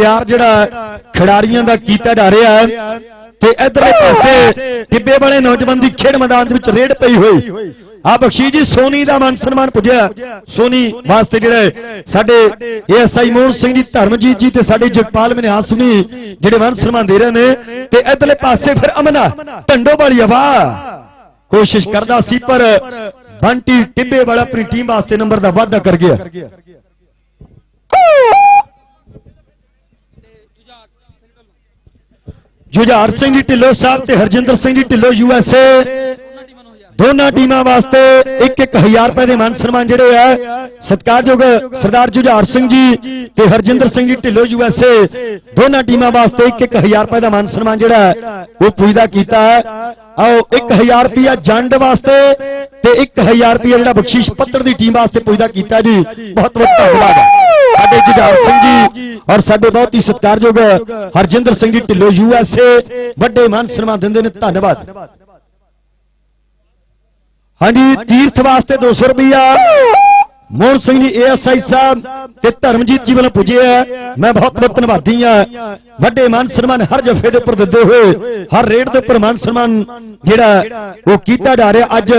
ਪਿਆਰ ਜਿਹੜਾ ਖਿਡਾਰੀਆਂ ਦਾ ਕੀਤਾ ਜਾ ਰਿਹਾ ਹੈ ਤੇ ਇਧਰਲੇ ਪਾਸੇ ਟਿੱਬੇ ਵਾਲੇ ਨੌਜਵਾਨ ਦੀ ਖੇਡ ਮੈਦਾਨ ਦੇ ਵਿੱਚ ਰੇਡ ਪਈ ਹੋਈ। ਆ ਬਖਸ਼ੀ ਜੀ, ਸੋਨੀ ਦਾ ਮਾਨ ਸਨਮਾਨ ਪੁੱਜਿਆ। ਸੋਨੀ ਵਾਸਤੇ ਜਿਹੜੇ ਸਾਡੇ ਏਐਸਆਈ ਮੋਹਨ ਸਿੰਘ ਜੀ, ਧਰਮਜੀਤ ਜੀ ਤੇ ਸਾਡੇ ਜਗਪਾਲ ਮਨਿਆਸ ਸੁਣੀ, ਜਿਹੜੇ ਮਾਨ ਸਨਮਾਨ ਦੇ ਰਹੇ ਨੇ। ਤੇ ਇਧਰਲੇ ਪਾਸੇ ਫਿਰ ਅਮਨਾ ਢੰਡੋ ਵਾਲੀ ਹਵਾ ਕੋਸ਼ਿਸ਼ ਕਰਦਾ ਸੀ, ਪਰ ਬੰਟੀ ਟਿੱਬੇ ਵਾਲਾ ਆਪਣੀ ਟੀਮ ਵਾਸਤੇ ਨੰਬਰ ਦਾ ਵਾਅਦਾ ਕਰ ਗਿਆ। ਜੁਝਾਰ ਸਿੰਘ ਜੀ ਢਿੱਲੋਂ ਸਾਹਿਬ ਤੇ ਹਰਜਿੰਦਰ ਸਿੰਘ ਜੀ ਢਿੱਲੋਂ ਯੂਐਸਏ ਦੋਨਾਂ ਟੀਮਾਂ ਵਾਸਤੇ 1-1000 ਰੁਪਏ ਦੇ ਮਾਨ ਸਨਮਾਨ ਜਿਹੜੇ ਆ ਸਤਿਕਾਰਯੋਗ ਸਰਦਾਰ ਜੁਝਾਰ ਸਿੰਘ ਜੀ ਤੇ ਹਰਜਿੰਦਰ ਸਿੰਘ ਜੀ ਢਿੱਲੋਂ ਏ ਦੋਨਾਂ ਟੀਮਾਂ ਵਾਸਤੇ 1-1000 ਰੁਪਏ ਦਾ ਮਾਨ ਸਨਮਾਨ ਜਿਹੜਾ ਹੈ, ਉਹ ਪੁੱਜਦਾ ਕੀਤਾ ਹੈ। ਆਓ 1000 ਰੁਪਿਆ ਜੰਡ ਵਾਸਤੇ ਤੇ 1000 ਰੁਪਿਆ ਜਿਹੜਾ ਬਖਸ਼ੀਸ਼ ਪੱਤਰ ਦੀ ਟੀਮ ਵਾਸਤੇ ਪੁੱਜਦਾ ਕੀਤਾ ਜੀ। ਬਹੁਤ ਬਹੁਤ ਧੰਨਵਾਦ। ਸਾਡੇ ਜੁਝਾਰ ਸਿੰਘ ਜੀ ਔਰ ਸਾਡੇ ਬਹੁਤ ਹੀ ਸਤਿਕਾਰਯੋਗ ਹਰਜਿੰਦਰ ਸਿੰਘ ਜੀ ਢਿੱਲੋਂ ਯੂਐਸਏ ਵੱਡੇ ਮਾਨ ਸਨਮਾਨ ਦਿੰਦੇ ਨੇ। ਧੰਨਵਾਦ। ਹਾਂਜੀ, ਤੀਰਥ ਵਾਸਤੇ 200 ਰੁਪਇਆ ਮੋਹਨ ਸਿੰਘ ਜੀ ਏਐਸਆਈ ਸਾਹਿਬ ਤੇ ਧਰਮਜੀਤ ਜੀ ਵੱਲੋਂ ਪੁੱਜੇ ਆ। ਮੈਂ ਬਹੁਤ ਬਹੁਤ ਧੰਨਵਾਦੀ ਆ। ਵੱਡੇ ਮਾਨ ਸਨਮਾਨ ਹਰ ਜਫੇ ਦੇ ਉੱਪਰ ਦਿੰਦੇ ਹੋਏ, ਹਰ ਰੇਡ ਦੇ ਉੱਪਰ ਮਾਨ ਸਨਮਾਨ ਜਿਹੜਾ ਉਹ ਕੀਤਾ ਜਾ ਰਿਹਾ। ਅੱਜ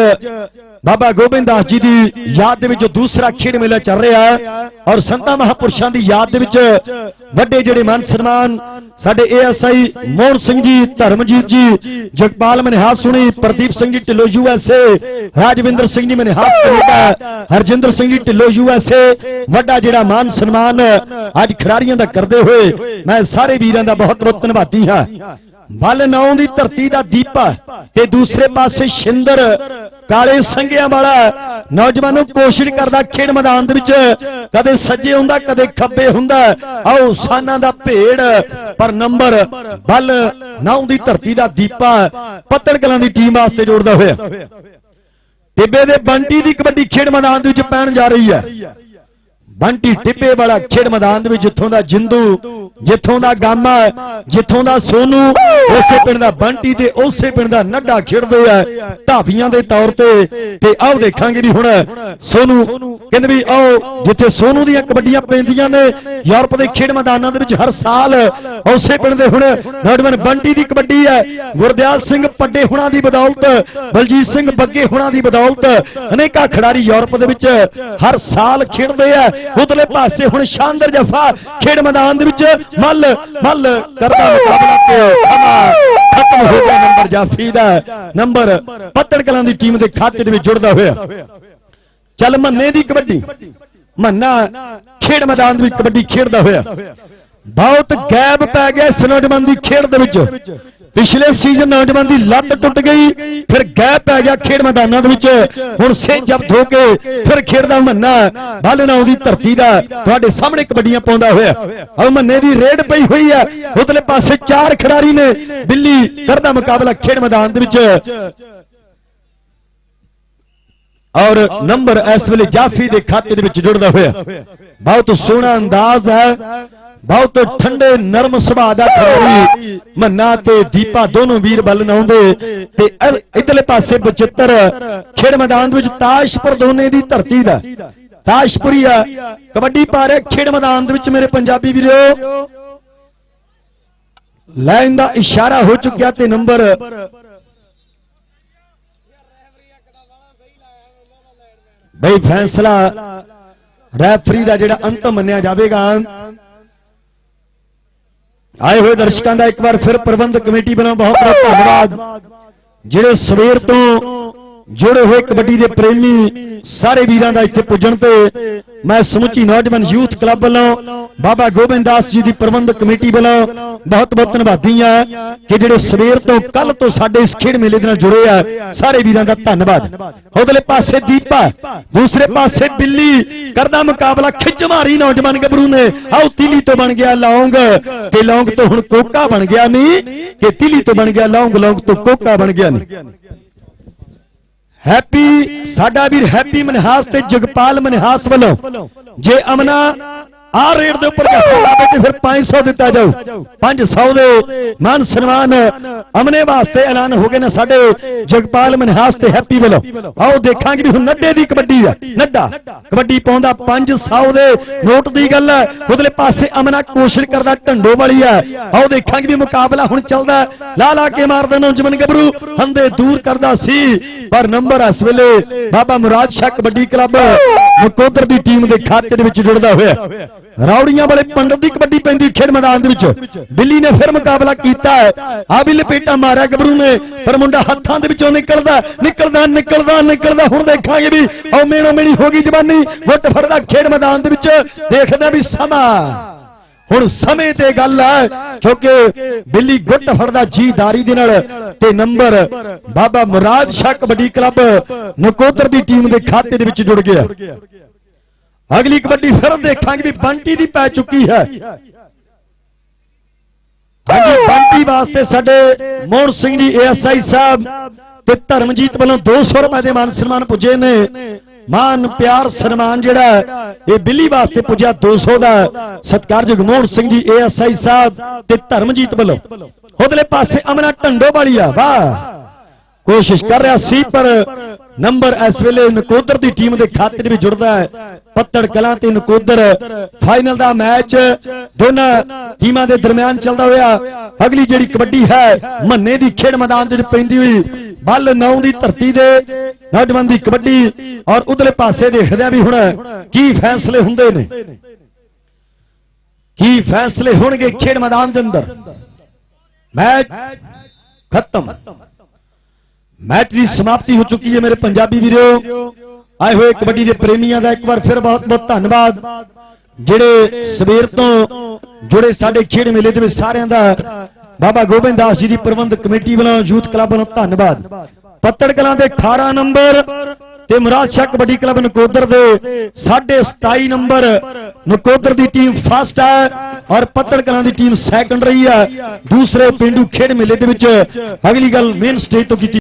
ਬਾਬਾ ਗੋਬਿੰਦ ਦਾਸ ਜੀ ਦੀ ਯਾਦ ਦੇ ਵਿੱਚ ਦੂਸਰਾ ਖੇਡ ਮੇਲਾ ਚੱਲ ਰਿਹਾ ਹੈ ਔਰ ਸੰਤਾਂ ਮਹਾਪੁਰਸ਼ਾਂ ਦੀ ਯਾਦ ਦੇ ਵਿੱਚ ਵੱਡੇ ਜਿਹੜੇ ਮਾਨ ਸਨਮਾਨ ਸਾਡੇ ਏਐਸਆਈ ਮੋਹਨ ਸਿੰਘ ਜੀ, ਧਰਮਜੀਤ ਜੀ, ਜਗਪਾਲ ਮਨਿਹਾਸ ਸੁਣੀ, Pradeep Singh ji Dhillon USA Rajwinder Singh ji ਮਨਿਹਾਸ Canada, Harjinder Singh ji Dhillon USA ਵੱਡਾ ਜਿਹੜਾ ਮਾਨ ਸਨਮਾਨ ਅੱਜ ਖਿਡਾਰੀਆਂ ਦਾ ਕਰਦੇ ਹੋਏ ਮੈਂ ਸਾਰੇ ਵੀਰਾਂ ਦਾ ਬਹੁਤ ਬਹੁਤ ਧੰਨਵਾਦੀ ਹਾਂ। ਬਲ ਨਾਉਂ ਦੀ ਧਰਤੀ ਦਾ ਦੀਪਾ ਤੇ ਦੂਸਰੇ ਪਾਸੇ ਸ਼ਿੰਦਰ ਕਾਲੇ ਸੰਗਿਆਂ ਵਾਲਾ ਨੌਜਵਾਨੋਂ ਕੋਸ਼ਿਸ਼ ਕਰਦਾ ਖੇਡ ਮੈਦਾਨ ਦੇ ਵਿੱਚ। ਕਦੇ ਸੱਜੇ ਹੁੰਦਾ, ਕਦੇ ਖੱਬੇ ਹੁੰਦਾ। ਆਓ, ਸਾਨਾਂ ਦਾ ਭੇੜ ਪਰ ਨੰਬਰ, ਬਲ, ਨਾਉਂ ਦੀ ਧਰਤੀ ਦਾ ਦੀਪਾ ਪੱਤਣ ਕਲਾਂ ਦੀ ਟੀਮ ਵਾਸਤੇ ਜੋੜਦਾ ਹੋਇਆ। ਟਿੱਬੇ ਦੇ ਬੰਟੀ ਦੀ ਕਬੱਡੀ ਖੇਡ ਮੈਦਾਨ ਦੇ ਵਿੱਚ ਪੈਣ ਜਾ ਰਹੀ ਹੈ। ਬੰਟੀ ਟਿੱਬੇ ਵਾਲਾ ਖੇਡ ਮੈਦਾਨ ਦੇ ਵਿੱਚ ਜਿੱਥੋਂ ਦਾ ਜਿੰਦੂ ਜਿੱਥੋਂ ਦਾ ਗਾਮਾ ਜਿੱਥੋਂ ਦਾ ਸੋਨੂ, ਉਸੇ ਪਿੰਡ ਦਾ ਬੰਟੀ ਤੇ ਉਸੇ ਪਿੰਡ ਦਾ ਨੱਡਾ ਖੇਡਦੇ ਆ ਢਾਫੀਆਂ ਦੇ ਤੌਰ ਤੇ ਤੇ ਆਓ ਦੇਖਾਂਗੇ ਵੀ ਹੁਣ ਸੋਨੂ ਕਹਿੰਦੇ ਵੀ ਆਓ, ਜਿੱਥੇ ਸੋਨੂ ਦੀਆਂ ਕਬੱਡੀਆਂ ਪੈਂਦੀਆਂ ਨੇ, ਯੂਰਪ ਦੇ ਖੇਡ ਮੈਦਾਨਾਂ ਦੇ ਵਿੱਚ ਹਰ ਸਾਲ ਉਸੇ ਪਿੰਡ ਦੇ ਹੁਣ ਨੌਜਵਾਨ ਬੰਟੀ ਦੀ ਕਬੱਡੀ ਹੈ, ਗੁਰਦਿਆਲ ਸਿੰਘ ਪੱਡੇ ਹੁਣਾਂ ਦੀ ਬਦੌਲਤ, ਬਲਜੀਤ ਸਿੰਘ ਬੱਗੇ ਹੁਣਾਂ ਦੀ ਬਦੌਲਤ, ਅਨੇਕਾਂ ਖਿਡਾਰੀ ਯੂਰਪ ਦੇ ਵਿੱਚ ਹਰ ਸਾਲ ਖੇਡਦੇ ਆ, ਉਧਰਲੇ ਪਾਸੇ ਹੁਣ ਸ਼ਾਨਦਾਰ ਜਫਾ ਖੇਡ ਮੈਦਾਨ ਦੇ ਵਿੱਚ ਮੱਲ ਮੱਲ ਕਰਦਾ ਮੁਕਾਬਲਾ ਤੇ ਸਮਾਂ ਖਤਮ ਹੋ ਗਿਆ। ਨੰਬਰ ਜਾਫੀ ਦਾ ਨੰਬਰ ਪੱਤੜ ਕਲਾਂ ਦੀ ਟੀਮ ਦੇ ਖਾਤੇ ਦੇ ਵਿੱਚ ਜੁੜਦਾ ਹੋਇਆ। ਚੱਲ ਮੰਨੇ ਦੀ ਕਬੱਡੀ। ਮੰਨਾ ਖੇਡ ਮੈਦਾਨ ਦੇ ਵਿੱਚ ਕਬੱਡੀ ਖੇਡਦਾ ਹੋਇਆ। ਬਹੁਤ ਗੈਪ ਪੈ ਗਿਆ ਇਸ ਨੌਜਵਾਨ ਦੀ ਖੇਡ ਦੇ ਵਿੱਚ। ਪਿਛਲੇ ਸੀਜ਼ਨ ਨੌਜਵਾਨ ਦੀ ਲੱਤ ਟੁੱਟ ਗਈ, ਫਿਰ ਗੈਪ ਪੈ ਗਿਆ ਖੇਡ ਮੈਦਾਨਾਂ ਦੇ ਵਿੱਚ। ਹੁਣ ਸੇ ਜਬਤ ਹੋ ਕੇ ਫਿਰ ਖੇਡਦਾ ਮੰਨਾ ਬੱਲ ਨਾ ਉਹਦੀ ਧਰਤੀ ਦਾ ਤੁਹਾਡੇ ਸਾਹਮਣੇ ਕਬੱਡੀਆਂ ਪਾਉਂਦਾ ਹੋਇਆ। ਉਹ ਮੰਨੇ ਦੀ ਰੇਡ ਪਈ ਹੋਈ ਹੈ ਉਤਲੇ ਪਾਸੇ ਚਾਰ ਖਿਡਾਰੀ ਨੇ ਬਿੱਲੀ ਕਰਦਾ ਮੁਕਾਬਲਾ ਖੇਡ ਮੈਦਾਨ ਦੇ ਵਿੱਚ। ਔਰ ਨੰਬਰ ਇਸ ਵੇਲੇ ਜਾਫੀ ਦੇ ਖਾਤੇ ਦੇ ਵਿੱਚ ਜੁੜਦਾ ਹੋਇਆ। ਬਹੁਤ ਸੋਹਣਾ ਅੰਦਾਜ਼ ਹੈ। ਬਹੁਤ ਠੰਡੇ ਨਰਮ ਸੁਭਾਅ ਦਾ ਖਿਡਾਰੀ ਮੰਨਾ ਤੇ ਦੀਪਾ ਦੋਨੋਂ ਵੀਰ ਬਲ ਨਾਉਂਦੇ ਤੇ ਇਧਰਲੇ ਪਾਸੇ ਬਚਿੱਤਰ ਖੇਡ ਮੈਦਾਨ ਦੇ ਵਿੱਚ ਤਾਸ਼ਪੁਰ ਦੋਨੇ ਦੀ ਧਰਤੀ ਦਾ। ਤਾਸ਼ਪੁਰੀਆ ਕਬੱਡੀ ਪਾ ਰਿਹਾ ਖੇਡ ਮੈਦਾਨ ਦੇ ਵਿੱਚ ਮੇਰੇ ਪੰਜਾਬੀ ਵੀਰੋ। ਲਾਈਨ ਦਾ ਇਸ਼ਾਰਾ ਹੋ ਚੁੱਕਿਆ ਤੇ ਨੰਬਰ ਬਈ ਫੈਸਲਾ ਰੈਫਰੀ ਦਾ ਜਿਹੜਾ ਅੰਤ ਮੰਨਿਆ ਜਾਵੇਗਾ। ਆਏ ਹੋਏ ਦਰਸ਼ਕਾਂ ਦਾ ਇੱਕ ਵਾਰ ਫਿਰ ਪ੍ਰਬੰਧਕ ਕਮੇਟੀ ਵੱਲੋਂ ਬਹੁਤ ਬਹੁਤ ਧੰਨਵਾਦ। ਜਿਹੜੇ ਸਵੇਰ ਤੋਂ ਜੁੜੇ ਹੋਏ ਕਬੱਡੀ ਦੇ ਪ੍ਰੇਮੀ ਸਾਰੇ ਵੀਰਾਂ ਦਾ ਇੱਥੇ ਪੁੱਜਣ ਤੇ ਮੈਂ ਸਮੁੱਚੀ ਨੌਜਵਾਨ ਯੂਥ ਕਲੱਬ ਵੱਲੋਂ ਬਾਬਾ ਗੋਬਿੰਦ ਦਾਸ ਜੀ ਦੀ ਪ੍ਰਬੰਧਕ ਕਮੇਟੀ ਵੱਲੋਂ ਬਹੁਤ ਬਹੁਤ ਧੰਨਵਾਦੀ ਆ ਕਿ ਜਿਹੜੇ ਸਵੇਰ ਤੋਂ ਕੱਲ ਤੋਂ ਸਾਡੇ ਇਸ ਖੇਡ ਮੇਲੇ ਦੇ ਨਾਲ ਜੁੜੇ ਆ, ਸਾਰੇ ਵੀਰਾਂ ਦਾ ਧੰਨਵਾਦ। ਉਧਰਲੇ ਪਾਸੇ ਦੀਪਾ, ਦੂਸਰੇ ਪਾਸੇ ਬਿੱਲੀ, ਕਰਦਾ ਮੁਕਾਬਲਾ, ਖਿੱਚ ਮਾਰੀ ਨੌਜਵਾਨ ਗੱਭਰੂ ਨੇ। ਆਉ ਤੀਲੀ ਤੋਂ ਬਣ ਗਿਆ ਲੌਂਗ, ਤੇ ਲੌਂਗ ਤੋਂ ਹੁਣ ਕੋਕਾ ਬਣ ਗਿਆ ਨਹੀਂ ਕਿ ਤੀਲੀ ਤੋਂ ਬਣ ਗਿਆ ਲੌਂਗ ਲੌਂਗ ਤੋਂ ਕੋਕਾ ਬਣ ਗਿਆ ਨਹੀਂ ਹੈਪੀ ਸਾਡਾ ਵੀਰ ਹੈਪੀ ਮਨਹਾਸ ਤੇ ਜਗਪਾਲ ਮਨਹਾਸ ਵੱਲੋਂ ਜੇ ਅਮਨਾ ਆ ਰੇਟ ਦੇ ਉੱਪਰ ਜੱਫਾ ਲਾਵੇ ਤੇ ਫਿਰ 500 ਦਿੱਤਾ ਜਾਊ। 500 ਦੇ ਮਾਨ ਸਨਮਾਨ ਅਮਨੇ ਵਾਸਤੇ ਐਲਾਨ ਹੋ ਗਏ ਨੇ ਸਾਡੇ ਜਗਪਾਲ ਮਨਹਾਸ ਤੇ ਹੈਪੀ ਵੱਲੋਂ। ਆਓ ਦੇਖਾਂਗੇ ਵੀ ਹੁਣ ਨੱਡੇ ਦੀ ਕਬੱਡੀ ਆ। ਨੱਡਾ। ਕਬੱਡੀ ਪਾਉਂਦਾ 500 ਦੇ ਨੋਟ ਦੀ ਗੱਲ ਹੈ। ਉਧਰਲੇ ਪਾਸੇ ਅਮਨਾ ਕੋਸ਼ਿਸ਼ ਕਰਦਾ ਢੰਡੋ ਵਾਲੀ ਆ। ਆਓ ਦੇਖਾਂਗੇ ਵੀ ਮੁਕਾਬਲਾ ਹੁਣ ਚੱਲਦਾ ਹੈ। ਲਾ ਲਾ ਕੇ ਮਾਰਦਾ ਨੌਜਵਾਨ ਗੱਭਰੂ। ਹੰਦੇ ਦੂਰ ਕਰਦਾ ਸੀ। ਪਰ ਨੰਬਰ ਇਸ ਵੇਲੇ ਬਾਬਾ ਮੁਰਾਦ ਸ਼ਾਹ ਕਬੱਡੀ ਕਲੱਬ ਨਕੋਦਰ ਦੀ ਟੀਮ ਦੇ ਖਾਤੇ ਦੇ ਵਿੱਚ ਜੁੜਦਾ ਹੋਇਆ। ਰੌੜੀਆਂ ਵਾਲੇ ਪੰਡਤ ਦੀ ਕਬੱਡੀ ਪੈਂਦੀ ਖੇਡ ਮੈਦਾਨ ਦੇ ਵਿੱਚ। ਬਿੱਲੀ ਨੇ ਫਿਰ ਮੁਕਾਬਲਾ ਕੀਤਾ ਹੈ। ਆ ਵੀ ਲਪੇਟਾ ਮਾਰਿਆ ਗੱਭਰੂ ਨੇ, ਪਰ ਮੁੰਡਾ ਹੱਥਾਂ ਦੇ ਵਿੱਚੋਂ ਨਿਕਲਦਾ ਨਿਕਲਦਾ ਨਿਕਲਦਾ ਨਿਕਲਦਾ। ਹੁਣ ਦੇਖਾਂਗੇ ਵੀ ਉਹ ਮੇਣੋ ਮੇਣੀ ਹੋ ਗਈ ਜਵਾਨੀ। ਗੁੱਟ ਫੜਦਾ ਖੇਡ ਮੈਦਾਨ ਦੇ ਵਿੱਚ। ਦੇਖਦਾ ਵੀ ਸਮਾਂ। ਹੁਣ ਸਮੇਂ ਤੇ ਗੱਲ ਹੈ, ਕਿਉਂਕਿ ਬਿੱਲੀ ਗੁੱਟ ਫੜਦਾ ਜੀਦਾਰੀ ਦੇ ਨਾਲ। ਤੇ ਨੰਬਰ ਬਾਬਾ ਮੁਰਾਦ ਸ਼ਾਹ ਕਬੱਡੀ ਕਲੱਬ ਨਕੋਦਰ ਦੀ ਟੀਮ ਦੇ ਖਾਤੇ ਦੇ ਵਿੱਚ ਜੁੜ ਗਿਆ। ਅਗਲੀ ਕਬੱਡੀ ਫਿਰ ਦੇਖਾਂਗੇ ਵੀ ਬੰਟੀ ਦੀ ਪੈ ਚੁੱਕੀ ਹੈ। ਹਾਂਜੀ, ਬੰਟੀ ਵਾਸਤੇ ਸਾਡੇ ਮੋਹਨ ਸਿੰਘ ਜੀ ਏਐਸਆਈ ਸਾਹਿਬ ਤੇ ਧਰਮਜੀਤ ਵੱਲੋਂ 200 ਰੁਪਏ ਦੇ ਮਾਨ ਸਨਮਾਨ ਪੁੱਜੇ ਨੇ। ਮਾਨ, ਪਿਆਰ, ਸਨਮਾਨ ਜਿਹੜਾ ਇਹ ਬਿੱਲੀ ਵਾਸਤੇ ਪੁੱਜਿਆ 200 ਦਾ। ਸਤਿਕਾਰਯੋਗ ਮੋਹਨ ਸਿੰਘ ਜੀ ਏਐਸਆਈ ਸਾਹਿਬ ਤੇ ਧਰਮਜੀਤ ਵੱਲੋਂ। ਉਧਰਲੇ ਪਾਸੇ ਅਮਨਾ ਢੰਡੋ ਵਾਲੀ ਆ ਵਾਹ। ਕੋਸ਼ਿਸ਼ ਕਰ ਰਿਹਾ ਸੀ, ਪਰ ਨੰਬਰ ਇਸ ਵੇਲੇ ਨਕੋਦਰ ਦੀ ਟੀਮ ਦੇ ਖਾਤੇ ਵਿੱਚ ਜੁੜਦਾ ਹੈ। ਪੱਤੜ ਕਲਾਂ ਤੇ ਨਕੋਦਰ ਫਾਈਨਲ ਦਾ ਮੈਚ ਦੋਨਾਂ ਟੀਮਾਂ ਦੇ ਦਰਮਿਆਨ ਚੱਲਦਾ ਹੋਇਆ। ਅਗਲੀ ਜਿਹੜੀ ਕਬੱਡੀ ਹੈ, ਮੰਨੇ ਦੀ ਖੇਡ ਮੈਦਾਨ ਦੇ ਵਿੱਚ ਪੈਂਦੀ ਹੋਈ ਬੱਲ ਨੌ ਦੀ ਧਰਤੀ ਦੇ ਨੌਜਵਾਨ ਦੀ ਕਬੱਡੀ ਔਰ ਉਧਰਲੇ ਪਾਸੇ ਦੇਖਦੇ ਆ ਵੀ ਹੁਣ ਕੀ ਫੈਸਲੇ ਹੁੰਦੇ ਨੇ? ਕੀ ਫੈਸਲੇ ਹੋਣਗੇ ਖੇਡ ਮੈਦਾਨ ਦੇ ਅੰਦਰ? ਮੈਚ ਖਤਮ। ਮੈਚ ਦੀ ਸਮਾਪਤੀ ਹੋ ਚੁੱਕੀ ਹੈ ਮੇਰੇ ਪੰਜਾਬੀ ਵੀਰੋ। ਆਏ ਹੋਏ ਕਬੱਡੀ ਦੇ ਪ੍ਰੇਮੀਆਂ ਦਾ ਇੱਕ ਵਾਰ ਫਿਰ ਬਹੁਤ ਬਹੁਤ ਧੰਨਵਾਦ। ਜਿਹੜੇ ਸਵੇਰ ਤੋਂ ਜੁੜੇ ਸਾਡੇ ਖੇਡ ਮੇਲੇ ਦੇ ਵਿੱਚ ਸਾਰਿਆਂ ਦਾ, ਬਾਬਾ ਗੋਬਿੰਦ ਦਾਸ ਜੀ ਦੀ ਪ੍ਰਬੰਧਕ ਕਮੇਟੀ ਵੱਲੋਂ ਯੂਥ ਕਲੱਬ ਵੱਲੋਂ ਧੰਨਵਾਦ। ਪੱਤੜ ਕਲਾਂ ਦੇ 18 ਨੰਬਰ ਤੇ ਮੁਰਾਦ ਸ਼ਾਹ ਕਬੱਡੀ ਕਲੱਬ ਨਕੋਦਰ ਦੇ 27 ਨੰਬਰ ਨਕੋਦਰ ਦੀ ਟੀਮ ਫਸਟ ਹੈ ਔਰ ਪੱਤੜ ਕਲਾਂ ਦੀ ਟੀਮ ਸੈਕੰਡ ਰਹੀ ਹੈ। ਦੂਸਰੇ ਪਿੰਡੂ ਖੇਡ ਮੇਲੇ ਦੇ ਵਿੱਚ ਅਗਲੀ ਗੱਲ ਮੇਨ ਸਟੇਜ ਤੋਂ ਕੀਤੀ